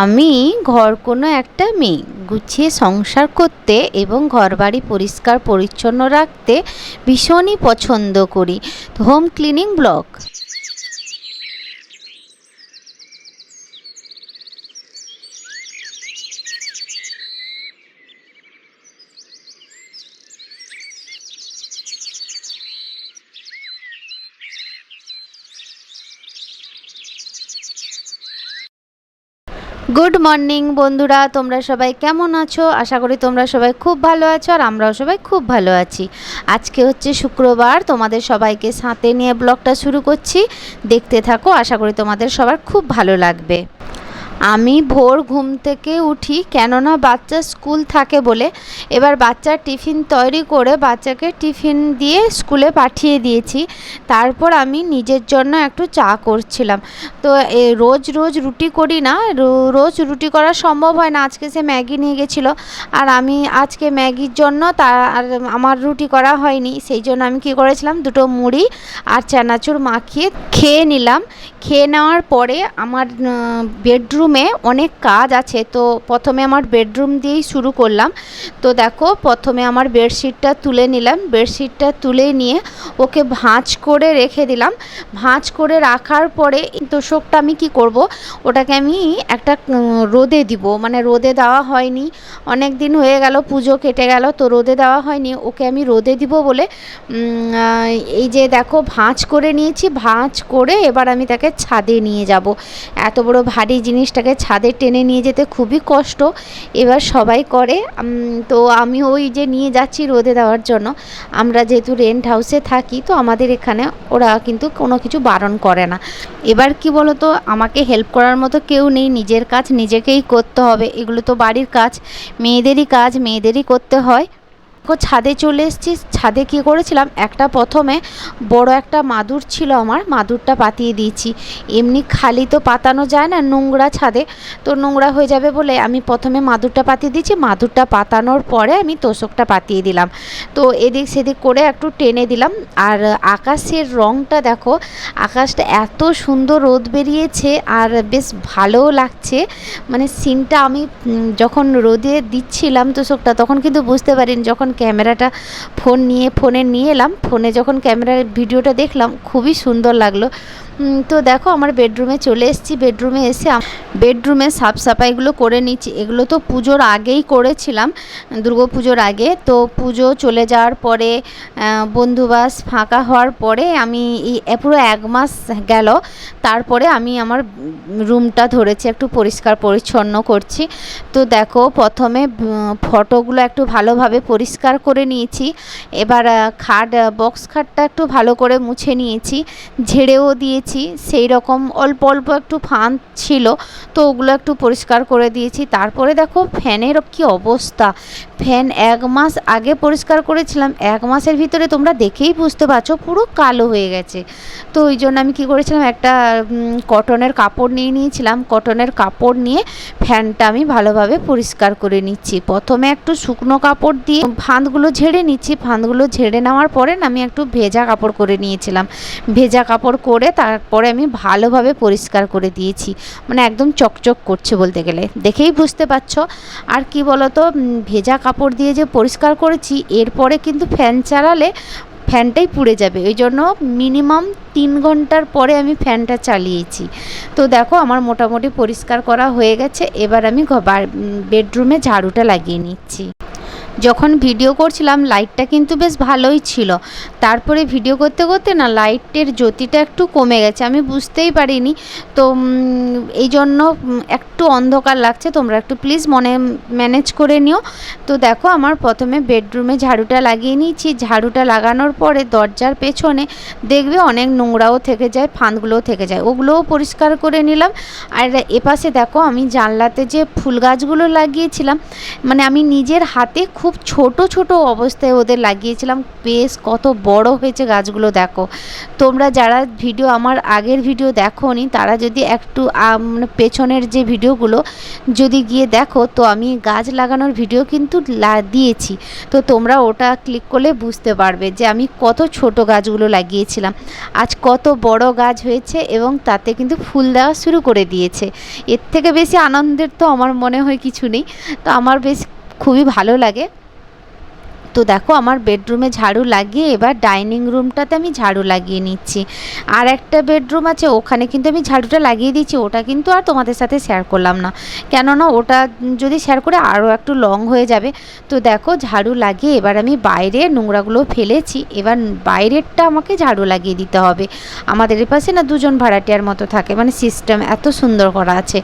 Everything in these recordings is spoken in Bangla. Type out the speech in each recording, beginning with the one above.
আমি ঘর কোনো একটা মেয়ে। গুছিয়ে সংসার করতে এবং ঘরবাড়ি পরিষ্কার পরিচ্ছন্ন রাখতে ভীষণই পছন্দ করি। Home cleaning blog good morning বন্ধুরা। তোমরা সবাই কেমন আছো? আশা করি তোমরা সবাই খুব ভালো আছো আর আমরাও সবাই খুব ভালো আছি। আজকে হচ্ছে শুক্রবার, তোমাদের সবাইকে সাথে নিয়ে ব্লগটা শুরু করছি। দেখতে থাকো, আশা করি তোমাদের সবার খুব ভালো লাগবে। আমি ভোর ঘুম থেকে উঠি কেননা বাচ্চার স্কুল থাকে বলে। এবার বাচ্চার টিফিন তৈরি করে বাচ্চাকে টিফিন দিয়ে স্কুলে পাঠিয়ে দিয়েছি। তারপর আমি নিজের জন্য একটু চা করছিলাম। তো এ রোজ রোজ রুটি করি না রোজ রুটি করা সম্ভব হয় না। আজকে সে ম্যাগি নিয়ে গেছিল আর আমি আজকে ম্যাগির জন্য তার আর আমার রুটি করা হয়নি। সেই জন্য আমি কী করেছিলাম, দুটো মুড়ি আর চানাচুর মাখিয়ে খেয়ে নিলাম। খেয়ে নেওয়ার পরে আমার বেডরুমে অনেক কাজ আছে। তো প্রথমে আমার বেডরুম দিয়েই শুরু করলাম। তো দেখো, প্রথমে আমার বেডশিটটা তুলে নিলাম। বেডশিটটা তুলে নিয়ে ওকে ভাঁজ করে রেখে দিলাম। ভাঁজ করে রাখার পরে তোষকটা আমি কি করব? ওটাকে আমি একটা রোদে দিব। মানে রোদে দেওয়া হয়নি। অনেক দিন হয়ে গেল, পুজো কেটে গেল, তো রোদে দেওয়া হয়নি। ওকে আমি রোদে দিব বলে এই যে দেখো, ভাঁজ করে নিয়েছি। ভাঁজ করে এবার আমি তাকে ছাদে নিয়ে যাব। এত বড় ভারী জিনিসটাকে ছাদে টেনে নিয়ে যেতে খুবই কষ্ট। এবার সবাই করে। তো আমি ওই যে নিয়ে যাচ্ছি রোদে দেওয়ার জন্য। আমরা যেহেতু রেন্ট হাউসে থাকি, তো আমাদের এখানে ওরা কিন্তু কোনো কিছু বারণ করে না। এবার কি বলো তো আমাকে হেল্প করার মতো কেউ নেই। নিজের কাজ নিজেকেই করতে হবে। এগুলো তো বাড়ির কাজ। মেয়েদেরই কাজ, মেয়েদেরই করতে হয়। ছাদে চলে এসেছি। ছাদে কী করেছিলাম? একটা প্রথমে বড় একটা মাদুর ছিল আমার, মাদুরটা পাতিয়ে দিয়েছি। এমনি খালি তো পাতানো যায় না নোংরা ছাদে, তো নোংরা হয়ে যাবে বলে আমি প্রথমে মাদুরটা পাতিয়ে দিয়েছি। মাদুরটা পাতানোর পরে আমি তোষকটা পাতিয়ে দিলাম। তো এদিক সেদিক করে একটু টেনে দিলাম। আর আকাশের রংটা দেখো, আকাশটা এত সুন্দর রোদ বেরিয়েছে আর বেশ ভালোও লাগছে। মানে সিনটা আমি যখন রোদে দিচ্ছিলাম তোষকটা, তখন কিন্তু বুঝতে পারিনি, যখন ক্যামেরাটা ফোন নিয়ে ফোনে নিয়ে এলাম। ফোনে যখন ক্যামেরার ভিডিওটা দেখলাম খুবই সুন্দর লাগল। তো দেখো, আমার বেডরুমে চলে এসেছি। বেডরুমে এসে বেডরুমে সাফ সাফাইগুলো করে নিচ্ছি। এগুলো তো পুজোর আগেই করেছিলাম, দুর্গা পুজোর আগে। তো পুজো চলে যাওয়ার পরে বন্ধুবাস ফাঁকা হওয়ার পরে আমি এই পুরো এক মাস গেল। তারপরে আমি আমার রুমটা ধরেছি, একটু পরিষ্কার পরিচ্ছন্ন করছি। তো দেখো, প্রথমে ফটোগুলো একটু ভালোভাবে পরিষ্কার করে নিয়েছি। এবার খাট বক্স খাটটা একটু ভালো করে মুছে নিয়েছি। ঝেড়েও দিয়েছি। সেই রকম অল্প অল্প একটু ফাঁদ ছিল, তো ওগুলো একটু পরিষ্কার করে দিয়েছি। তারপরে দেখো ফ্যানের কি অবস্থা। ফ্যান এক মাস আগে পরিষ্কার করেছিলাম, এক মাসের ভিতরে তোমরা দেখেই বুঝতে পারছ পুরো কালো হয়ে গেছে। তো ওই জন্য আমি কি করেছিলাম, একটা কটনের কাপড় নিয়ে নিয়েছিলাম। কটনের কাপড় নিয়ে ফ্যানটা আমি ভালোভাবে পরিষ্কার করে নিচ্ছি। প্রথমে একটু শুকনো কাপড় দিয়ে ফাঁদগুলো ঝেড়ে নিচ্ছি। ফাঁদগুলো ঝেড়ে নেওয়ার পরে আমি একটু ভেজা কাপড় করে নিয়েছিলাম। ভেজা কাপড় করে তারপরে আমি ভালোভাবে পরিষ্কার করে দিয়েছি। মানে একদম চকচক করছে বলতে গেলে। দেখেই বুঝতে পারছ। আর কি বলতো ভেজা কাপড় দিয়ে যে পরিষ্কার করেছি, এরপরে কিন্তু ফ্যান চালালে ফ্যানটাই পুড়ে যাবে। ওই জন্য মিনিমাম তিন ঘণ্টার পরে আমি ফ্যানটা চালিয়েছি। তো দেখো, আমার মোটামুটি পরিষ্কার করা হয়ে গেছে। এবার আমি বেডরুমে ঝাড়ুটা লাগিয়ে নিচ্ছি। যখন ভিডিও করছিলাম, লাইটটা কিন্তু বেশ ভালোই ছিল। তারপরে ভিডিও করতে করতে না, লাইটের জ্যোতিটা একটু কমে গেছে, আমি বুঝতেই পারিনি। তো এই জন্য একটু অন্ধকার লাগছে, তোমরা একটু প্লিজ মনে ম্যানেজ করে নিও। তো দেখো, আমার প্রথমে বেডরুমে ঝাড়ুটা লাগিয়ে নিয়েছি। ঝাড়ুটা লাগানোর পরে দরজার পেছনে দেখবে অনেক নোংরাও থেকে যায়, ফাঁদগুলোও থেকে যায়। ওগুলোও পরিষ্কার করে নিলাম। আর এপাশে দেখো, আমি জানলাতে যে ফুল গাছগুলো লাগিয়েছিলাম মানে আমি নিজের হাতে খুব ছোট ছোট অবস্থায় ওদের লাগিয়েছিলাম। বেশ কত বড় হয়েছে গাছগুলো, দেখো। তোমরা যারা ভিডিও, আমার আগের ভিডিও দেখোনি, তারা যদি একটু মানে পেছনের যে ভিডিওগুলো যদি গিয়ে দেখো, তো আমি গাছ লাগানোর ভিডিও কিন্তু দিয়েছি। তো তোমরা ওটা ক্লিক করলে বুঝতে পারবে যে আমি কত ছোট গাছগুলো লাগিয়েছিলাম। আজ কত বড় গাছ হয়েছে এবং তাতে কিন্তু ফুল দেওয়া শুরু করে দিয়েছে। এর থেকে বেশি আনন্দের তো আমার মনে হয় কিছু নেই। তো আমার বেশ খুবই ভালো লাগে। তো দেখো আমার বেডরুমে ঝাড়ু লাগিয়ে এবার ডাইনিং রুমটাতে আমি ঝাড়ু লাগিয়ে নিচ্ছি। আর একটা বেডরুম আছে, ওখানে কিন্তু আমি ঝাড়ুটা লাগিয়ে দিচ্ছি, ওটা কিন্তু আর তোমাদের সাথে শেয়ার করলাম না। কেননা ওটা যদি শেয়ার করে আরও একটু লং হয়ে যাবে। তো দেখো ঝাড়ু লাগিয়ে এবার আমি বাইরে নোংরাগুলো ফেলেছি, এবার বাইরেরটা আমাকে ঝাড়ু লাগিয়ে দিতে হবে। আমাদের পাশে না দুজন ভাড়াটিয়ার মতো থাকে মানে সিস্টেম এত সুন্দর করা আছে।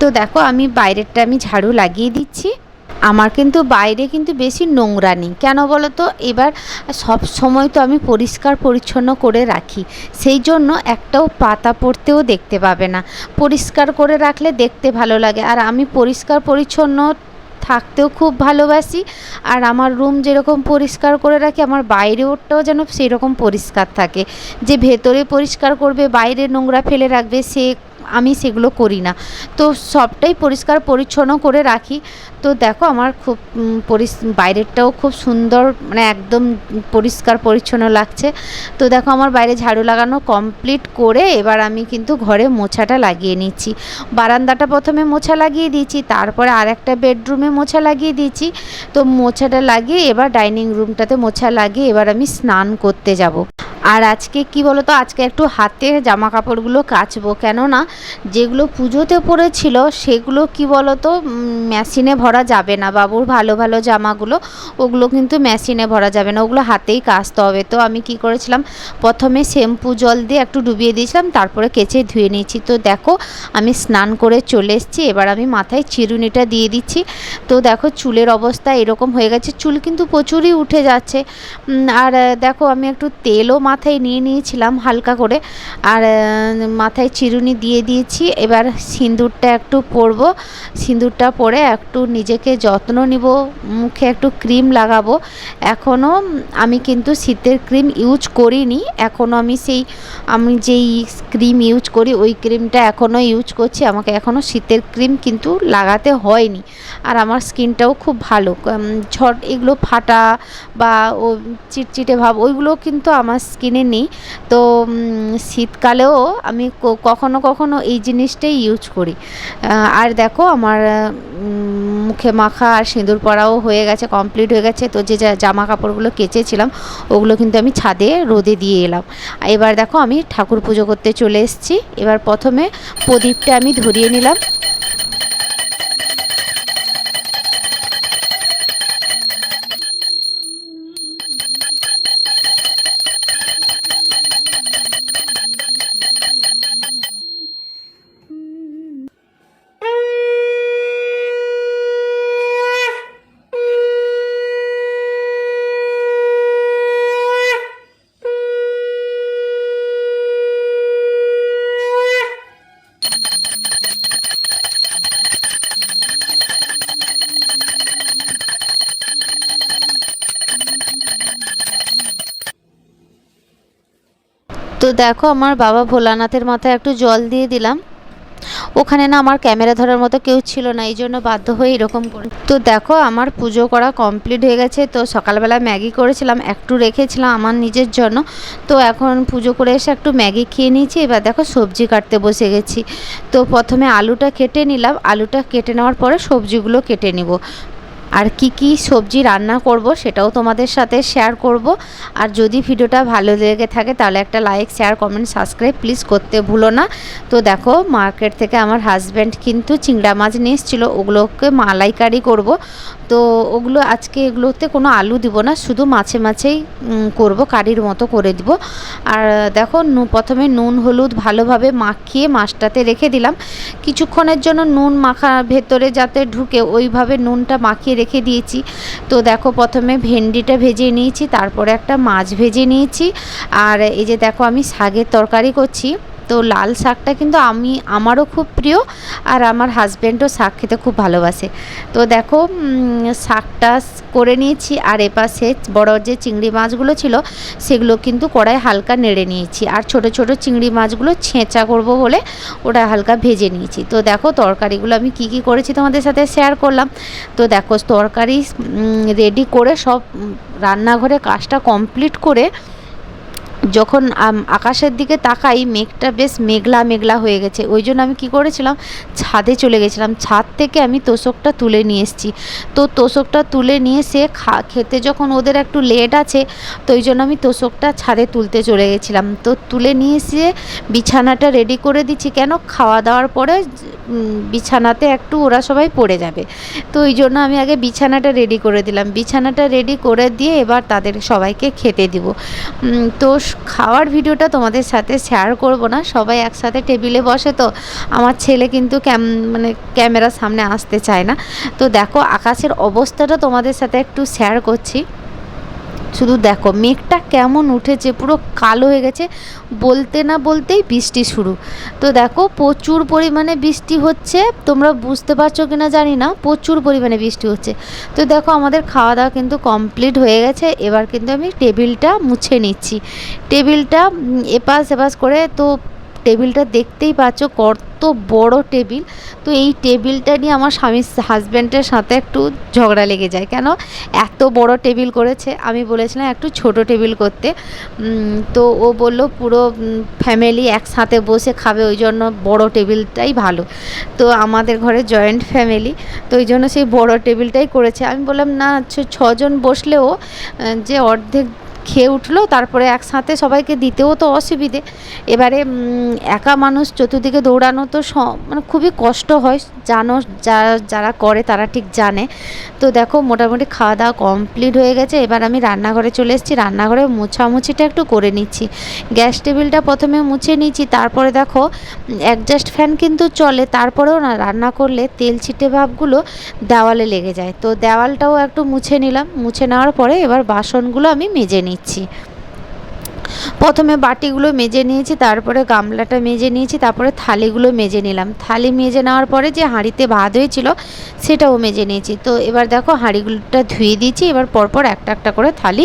তো দেখো আমি বাইরেরটা আমি ঝাড়ু লাগিয়ে দিচ্ছি। আমার কিন্তু বাইরে কিন্তু বেশি নোংরা নেই। কেন বলো তো এবার সব সময় তো আমি পরিষ্কার পরিচ্ছন্ন করে রাখি। সেই জন্য একটাও পাতা পড়তেও দেখতে পাবে না। পরিষ্কার করে রাখলে দেখতে ভালো লাগে। আর আমি পরিষ্কার পরিচ্ছন্ন থাকতেও খুব ভালোবাসি। আর আমার রুম যেরকম পরিষ্কার করে রাখি, আমার বাইরে ওরটাও যেন সেরকম পরিষ্কার থাকে। যে ভেতরে পরিষ্কার করবে, বাইরে নোংরা ফেলে রাখবে, সে আমি সেগুলো করি না। তো সবটাই পরিষ্কার পরিচ্ছন্ন করে রাখি। তো দেখো আমার খুব পরিস, বাইরেরটাও খুব সুন্দর মানে একদম পরিষ্কার পরিচ্ছন্ন লাগছে। তো দেখো আমার বাইরে ঝাড়ু লাগানো কমপ্লিট করে এবার আমি কিন্তু ঘরে মোছাটা লাগিয়ে নিচ্ছি। বারান্দাটা প্রথমে মোছা লাগিয়ে দিয়েছি, তারপরে আর একটা বেডরুমে মোছা লাগিয়ে দিয়েছি। তো মোছাটা লাগিয়ে এবার ডাইনিং রুমটাতে মোছা লাগিয়ে এবার আমি স্নান করতে যাব। আর আজকে কি বলো তো আজকে একটু হাতে জামা কাপড়গুলো কাচবো। কেননা যেগুলো পুজোতে পরেছিল সেগুলো কি বলো তো মেশিনে ভরা যাবে না। বাবুর ভালো ভালো জামাগুলো, ওগুলো কিন্তু মেশিনে ভরা যাবে না। ওগুলো হাতেই কাচতে হবে। তো আমি কি করেছিলাম? প্রথমে শ্যাম্পু জল দিয়ে একটু ডুবিয়ে দিয়েছিলাম, তারপরে কেচে ধুয়ে নিয়েছি। তো দেখো, আমি স্নান করে চলে এসেছি। এবার আমি মাথায় চিরুনিটা দিয়ে দিচ্ছি। তো দেখো, চুলের অবস্থা এরকম হয়ে গেছে। চুল কিন্তু প্রচুরই উঠে যাচ্ছে। আর, দেখো, আমি একটু তেলও মাথায় নিয়ে নিয়েছিলাম হালকা করে। আর মাথায় চিরুনি দিয়ে দিয়েছি। এবার সিঁদুরটা একটু পরবো। সিঁদুরটা পরে একটু নিজেকে যত্ন নিব। মুখে একটু ক্রিম লাগাবো। এখনও আমি কিন্তু শীতের ক্রিম ইউজ করিনি। এখনও আমি সেই, আমি যেই ক্রিম ইউজ করি, ওই ক্রিমটা এখনও ইউজ করছি। আমাকে এখনও শীতের ক্রিম কিন্তু লাগাতে হয়নি। আর আমার স্কিনটাও খুব ভালো। ঝট, এগুলো ফাটা বা ও, চিটচিটে ভাব, ওইগুলো কিন্তু আমার স্কিনে নেই তো শীতকালেও আমি কখনো কখনো এই জিনিসটাই ইউজ করি। আর দেখো আমার মুখে মাখা আর সিঁদুর পরাও হয়ে গেছে কমপ্লিট হয়ে গেছে। তো যে জামা কাপড়গুলো কেচেছিলাম, ওগুলো কিন্তু আমি ছাদে রোদে দিয়ে এলাম। এবার দেখো আমি ঠাকুর পুজো করতে চলে এসেছি। এবার প্রথমে প্রদীপটা আমি ধরিয়ে নিলাম। দেখো আমার বাবা ভোলানাথের মাথায় একটু জল দিয়ে দিলাম। ওখানে না আমার ক্যামেরা ধরার মতো কেউ ছিল না, এই জন্য বাধ্য হয়ে এরকম করে। তো দেখো আমার পুজো করা কমপ্লিট হয়ে গেছে, তো সকালবেলা ম্যাগি করেছিলাম, একটু রেখেছিলাম আমার নিজের জন্য। তো এখন পুজো করে এসে একটু ম্যাগি খেয়ে নিয়েছি, এবার দেখো সবজি কাটতে বসে গেছি। তো প্রথমে আলুটা কেটে নিলাম, আলুটা কেটে নেওয়ার পরে সবজিগুলো কেটে নিব। আর কি কি সবজি রান্না করব সেটাও তোমাদের সাথে শেয়ার করব। আর যদি ভিডিওটা ভালো লেগে থাকে তাহলে একটা like share comment subscribe please করতে ভুলো না। তো দেখো মার্কেট থেকে আমার হাজব্যান্ড কিন্তু চিংড়া মাছ নিয়ে এসেছিল, ওগুলোকে মালাইকারি করব। তো ওগুলো আজকে এগুলোতে কোনো আলু দিব না, শুধু মাছে মাছেই করব, কারির মতো করে দিব। আর দেখো নু- প্রথমে নুন, হলুদ ভালোভাবে মাখিয়ে মাছটাতে রেখে দিলাম। কিছুক্ষণের জন্য নুন মাখা ভেতরে যাতে ঢুকে, ওইভাবে নুনটা মাখিয়ে রেখে দিয়েছি। তো দেখো প্রথমে ভেন্ডিটা ভেজে নিয়েছি, তারপরে একটা মাছ ভেজে নিয়েছি। আর এই যে দেখো আমি শাগের তরকারি করছি। তো লাল শাকটা কিন্তু আমি, আমারও খুব প্রিয় আর আমার হাজব্যান্ডও শাক খেতে খুব ভালোবাসে। তো দেখো শাকটা করে নিয়েছি আর এপাশে বড় যে চিংড়ি মাছগুলো ছিল, সেগুলো কিন্তু কড়াই হালকা নেড়ে নিয়েছি। আর ছোট ছোট চিংড়ি মাছগুলো ছেঁচা করব বলে ওটা হালকা ভেজে নিয়েছি। তো দেখো, তরকারিগুলো আমি কি কি করেছি তোমাদের সাথে শেয়ার করলাম। তো দেখো, তরকারি রেডি করে সব রান্নাঘরে কাজটা কমপ্লিট করে যখন আকাশের দিকে তাকাই, মেঘটা বেশ মেঘলা মেঘলা হয়ে গেছে। ওই জন্য আমি কি করেছিলাম? ছাদে চলে গেছিলাম। ছাদ থেকে আমি তোষকটা তুলে নিয়ে এসেছি। তো তোষকটা তুলে নিয়ে এসে খেতে যখন ওদের একটু লেট আছে, তো ওই জন্য আমি তোষকটা ছাদে তুলতে চলে গেছিলাম। তো তুলে নিয়ে এসে বিছানাটা রেডি করে দিচ্ছি। কেন? খাওয়া দাওয়ার পরে বিছানাতে একটু ওরা সবাই পড়ে যাবে। তো ওই জন্য আমি আগে বিছানাটা রেডি করে দিলাম। বিছানাটা রেডি করে দিয়ে এবার তাদের সবাইকে খেতে দিব। তো খাওয়ার ভিডিওটা তোমাদের সাথে শেয়ার করব না। সবাই একসাথে টেবিলে বসে তো আমার ছেলে কিন্তু ক্যাম মানে ক্যামেরার সামনে আসতে চায় না। তো দেখো, আকাশের অবস্থাটা তোমাদের সাথে একটু শেয়ার করছি। শুধু দেখো, মেঘটা কেমন উঠেছে, পুরো কালো হয়ে গেছে, বলতে না বলতেই বৃষ্টি শুরু। তো দেখো, প্রচুর পরিমাণে বৃষ্টি হচ্ছে, তোমরা বুঝতে পারছ কি না জানি না, প্রচুর পরিমাণে বৃষ্টি হচ্ছে। তো দেখো, আমাদের খাওয়া দাওয়া কিন্তু কমপ্লিট হয়ে গেছে, এবার কিন্তু আমি টেবিলটা মুছে নিচ্ছি। টেবিলটা এপাশ এপাশ করে তো টেবিলটা দেখতেই পাচ্ছ কত বড় টেবিল। তো এই টেবিলটা নিয়ে আমার স্বামীর হাজব্যান্ডের সাথে একটু ঝগড়া লেগে যায়। কেন? এত বড় টেবিল করেছে। আমি বলেছিলাম একটু ছোট টেবিল করতে। তো ও বলল পুরো ফ্যামিলি একসাথে বসে খাবে, ওই জন্য বড় টেবিলটাই ভালো। তো আমাদের ঘরে জয়েন্ট ফ্যামিলি, তো ওই জন্য সেই বড় টেবিলটাই করেছে। আমি বললাম, না ছজন বসলেও যে অর্ধেক খেয়ে উঠল, তারপরে একসাথে সবাইকে দিতেও তো অসুবিধে। এবারে একা মানুষ চতুর্দিকে দৌড়ানো তো মানে খুবই কষ্ট হয়, জানো যারা যারা করে তারা ঠিক জানে। তো দেখো, মোটামুটি খাওয়া দাওয়া কমপ্লিট হয়ে গেছে, এবার আমি রান্নাঘরে চলে এসেছি, রান্নাঘরে মোছামুছিটা একটু করে নিচ্ছি। গ্যাস টেবিলটা প্রথমে মুছে নিচ্ছি তারপরে দেখো অ্যাডজাস্ট ফ্যান কিন্তু চলে, তারপরেও না রান্না করলে তেল ছিটে ভাবগুলো দেওয়ালে লেগে যায়। তো দেওয়ালটাও একটু মুছে নিলাম, মুছে নেওয়ার পরে এবার বাসনগুলো আমি মেজে নিচ্ছি। 七。প্রথমে বাটিগুলো মেজে নিয়েছি, তারপরে গামলাটা মেজে নিয়েছি, তারপরে থালিগুলো মেজে নিলাম। থালি মেজে নেওয়ার পরে যে হাঁড়িতে ভাত হয়েছিল, সেটাও মেজে নিয়েছি। তো এবার দেখো হাঁড়িগুলোটা ধুয়ে দিয়েছি, এবার পরপর একটা একটা করে থালি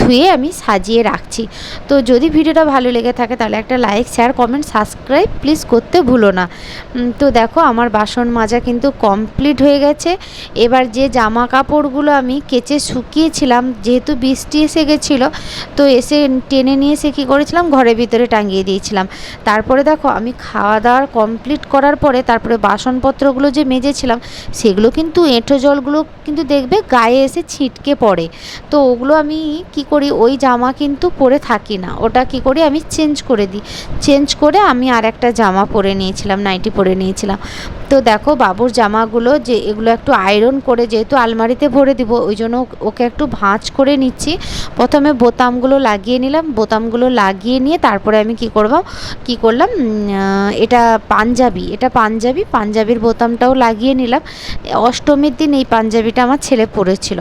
ধুয়ে আমি সাজিয়ে রাখছি। তো যদি ভিডিওটা ভালো লেগে থাকে, তাহলে একটা like, share, comment, subscribe please করতে ভুলো না। তো দেখো আমার বাসন মাজা কিন্তু কমপ্লিট হয়ে গেছে। এবার যে জামা কাপড়গুলো আমি কেচে শুকিয়েছিলাম, যেহেতু বৃষ্টি এসে গেছিল, তো এসে টেনে নিয়ে এসে কী করেছিলাম? ঘরের ভিতরে টাঙিয়ে দিয়েছিলাম। তারপরে দেখো, আমি খাওয়া দাওয়ার কমপ্লিট করার পরে তারপরে বাসনপত্রগুলো যে মেজেছিলাম, সেগুলো কিন্তু এঁঠো জলগুলো কিন্তু দেখবে গায়ে এসে ছিটকে পড়ে। তো ওগুলো আমি কি করি? ওই জামা কিন্তু পরে থাকি না। ওটা কি করি? আমি চেঞ্জ করে দিই। চেঞ্জ করে আমি আর একটা জামা পরে নিয়েছিলাম, নাইটি পরে নিয়েছিলাম। তো দেখো বাবুর জামাগুলো যে এগুলো একটু আয়রন করে যেহেতু আলমারিতে ভরে দিব, ওই জন্য ওকে একটু ভাঁজ করে নিচ্ছি। প্রথমে বোতামগুলো লাগিয়ে নিলাম, বোতামগুলো লাগিয়ে নিয়ে তারপরে আমি কি করব, কি করলাম এটা পাঞ্জাবি এটা পাঞ্জাবি, পাঞ্জাবির বোতামটাও লাগিয়ে নিলাম। অষ্টমীর দিন এই পাঞ্জাবিটা আমার ছেলে পরেছিল।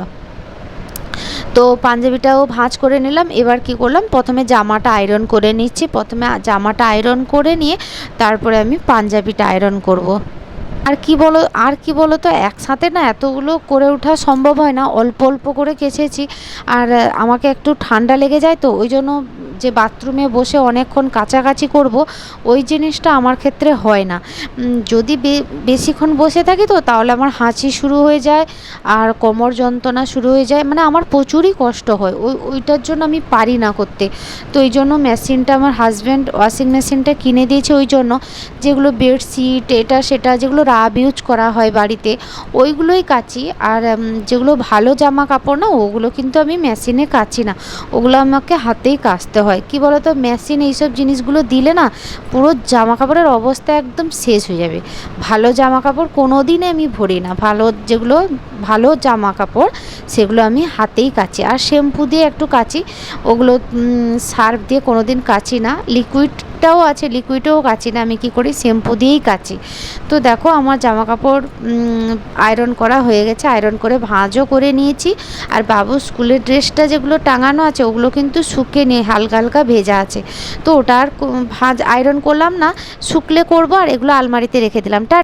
তো পাঞ্জাবিটাও ভাঁজ করে নিলাম, এবার কি করলাম, প্রথমে জামাটা আয়রন করে নিচ্ছি। প্রথমে জামাটা আয়রন করে নিয়ে তারপরে আমি পাঞ্জাবিটা আয়রন করব। আর কি বলো, আর কি বলো তো, একসাথে না এতগুলো করে ওঠা সম্ভব হয় না। অল্প অল্প করে কেচেছি। আর আমাকে একটু ঠান্ডা লেগে যায় তো, ওই জন্য যে বাথরুমে বসে অনেকক্ষণ কাছাকাছি করব, ওই জিনিসটা আমার ক্ষেত্রে হয় না। যদি বেশিক্ষণ বসে থাকি তো তাহলে আমার হাঁচি শুরু হয়ে যায়, আর কোমর যন্ত্রণা শুরু হয়ে যায় মানে আমার প্রচুরই কষ্ট হয়। ওই, ওইটার জন্য আমি পারি না করতে। তো এই জন্য মেশিনটা আমার হাজব্যান্ড ওয়াশিং মেশিনটা কিনে দিয়েছে ওই জন্য, যেগুলো বেডশিট, এটা সেটা যেগুলো রাব ইউজ করা হয় বাড়িতে, ওইগুলোই কাচি। আর যেগুলো ভালো জামা কাপড় না, ওগুলো কিন্তু আমি মেশিনে কাচি না। ওগুলো আমাকে হাতেই কাচতে হয়। কি বলো তো মেশিন এইসব জিনিসগুলো দিলে না পুরো জামা কাপড়ের অবস্থা একদম শেষ হয়ে যাবে। ভালো জামা কাপড় কোনো দিনে আমি ভরি না। ভালো যেগুলো, ভালো জামা কাপড় সেগুলো আমি হাতেই কাচি। আর শ্যাম্পু দিয়ে একটু কাচি। ওগুলো সার্ফ দিয়ে কোনো দিন কাচি না। লিকুইড লিকুইডটাও আছে, লিকুইডও কাচি না, আমি কি করি? শ্যাম্পু দিয়েই কাচি। তো দেখো, আমার জামা কাপড় আয়রন করা হয়ে গেছে আয়রন করে ভাঁজও করে নিয়েছি। আর বাবু স্কুলের ড্রেসটা যেগুলো টাঙানো আছে, ওগুলো কিন্তু শুকে নিয়ে হালকা হালকা ভেজা আছে। তো ওটা আর ভাঁজ আয়রন করলাম না, শুকলে করব আর এগুলো আলমারিতে রেখে দিলাম। টা